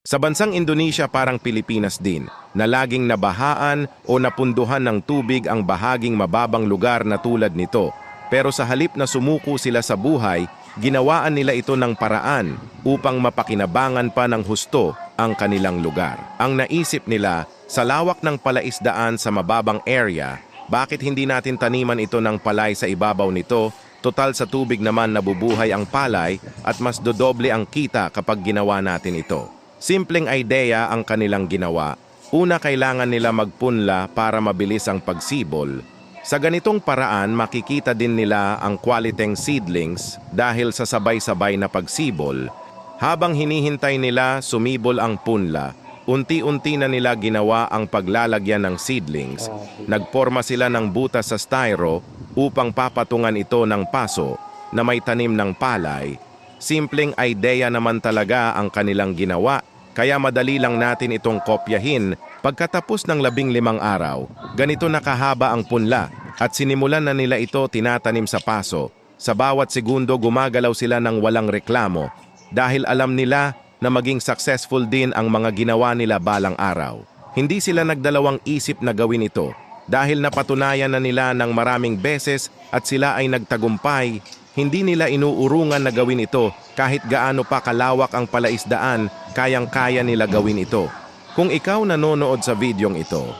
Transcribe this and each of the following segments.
Sa bansang Indonesia parang Pilipinas din, na laging nabahaan o napunduhan ng tubig ang bahaging mababang lugar na tulad nito. Pero sa halip na sumuko sila sa buhay, ginawaan nila ito ng paraan upang mapakinabangan pa ng husto ang kanilang lugar. Ang naisip nila, sa lawak ng palaisdaan sa mababang area, bakit hindi natin taniman ito ng palay sa ibabaw nito Total sa tubig naman nabubuhay ang palay at mas dodoble ang kita kapag ginawa natin ito. Simpleng idea ang kanilang ginawa. Una kailangan nila magpunla para mabilis ang pagsibol. Sa ganitong paraan makikita din nila ang qualiteng seedlings dahil sa sabay-sabay na pagsibol. Habang hinihintay nila sumibol ang punla, unti-unti na nila ginawa ang paglalagyan ng seedlings. Nagporma sila ng butas sa styro upang papatungan ito ng paso na may tanim ng palay. Simpleng idea naman talaga ang kanilang ginawa, kaya madali lang natin itong kopyahin. Pagkatapos ng labing limang araw, ganito nakahaba ang punla at sinimulan na nila ito tinatanim sa paso. Sa bawat segundo gumagalaw sila ng walang reklamo dahil alam nila na maging successful din ang mga ginawa nila balang araw. Hindi sila nagdalawang isip na gawin ito dahil napatunayan na nila ng maraming beses at sila ay nagtagumpay, hindi nila inuurungan na gawin ito kahit gaano pa kalawak ang palaisdaan, kayang-kaya nila gawin ito. Kung ikaw nanonood sa videong ito,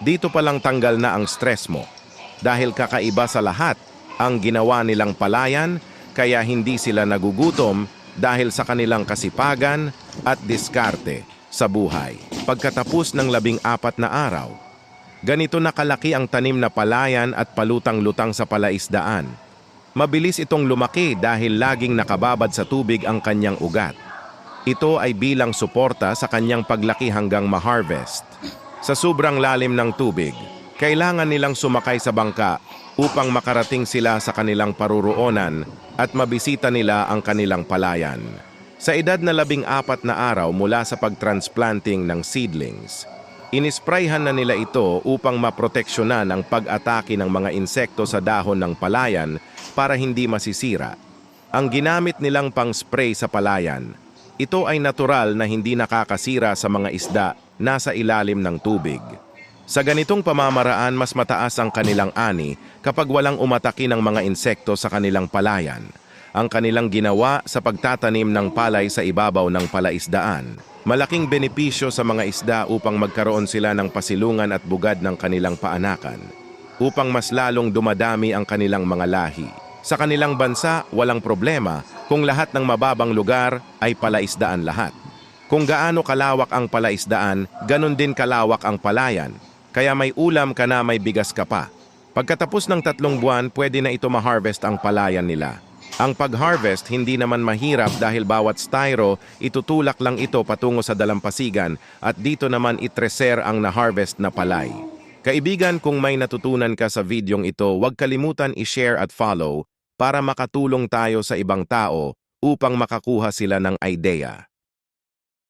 dito pa lang tanggal na ang stress mo. Dahil kakaiba sa lahat ang ginawa nilang palayan, kaya hindi sila nagugutom dahil sa kanilang kasipagan at diskarte sa buhay. Pagkatapos ng labing apat na araw, Ganito nakalaki ang tanim na palayan at palutang-lutang sa palaisdaan. Mabilis itong lumaki dahil laging nakababad sa tubig ang kanyang ugat. Ito ay bilang suporta sa kanyang paglaki hanggang ma-harvest. Sa sobrang lalim ng tubig, kailangan nilang sumakay sa bangka upang makarating sila sa kanilang paruroonan at mabisita nila ang kanilang palayan. Sa edad na labing apat na araw mula sa pagtransplanting ng seedlings, Inisprayhan na nila ito upang maproteksyonan ang pag-atake ng mga insekto sa dahon ng palayan para hindi masisira. Ang ginamit nilang pang-spray sa palayan, ito ay natural na hindi nakakasira sa mga isda nasa ilalim ng tubig. Sa ganitong pamamaraan, mas mataas ang kanilang ani kapag walang umataki ng mga insekto sa kanilang palayan. Ang kanilang ginawa sa pagtatanim ng palay sa ibabaw ng palaisdaan. Malaking benepisyo sa mga isda upang magkaroon sila ng pasilungan at bugad ng kanilang paanakan, upang mas lalong dumadami ang kanilang mga lahi. Sa kanilang bansa, walang problema kung lahat ng mababang lugar ay palaisdaan lahat. Kung gaano kalawak ang palaisdaan, ganun din kalawak ang palayan, kaya may ulam ka na may bigas ka pa. Pagkatapos ng tatlong buwan, pwede na ito ma-harvest ang palayan nila. Ang pag-harvest hindi naman mahirap dahil bawat styro itutulak lang ito patungo sa dalampasigan at dito naman itreser ang na-harvest na palay. Kaibigan, kung may natutunan ka sa videong ito, huwag kalimutan i-share at follow para makatulong tayo sa ibang tao upang makakuha sila ng idea.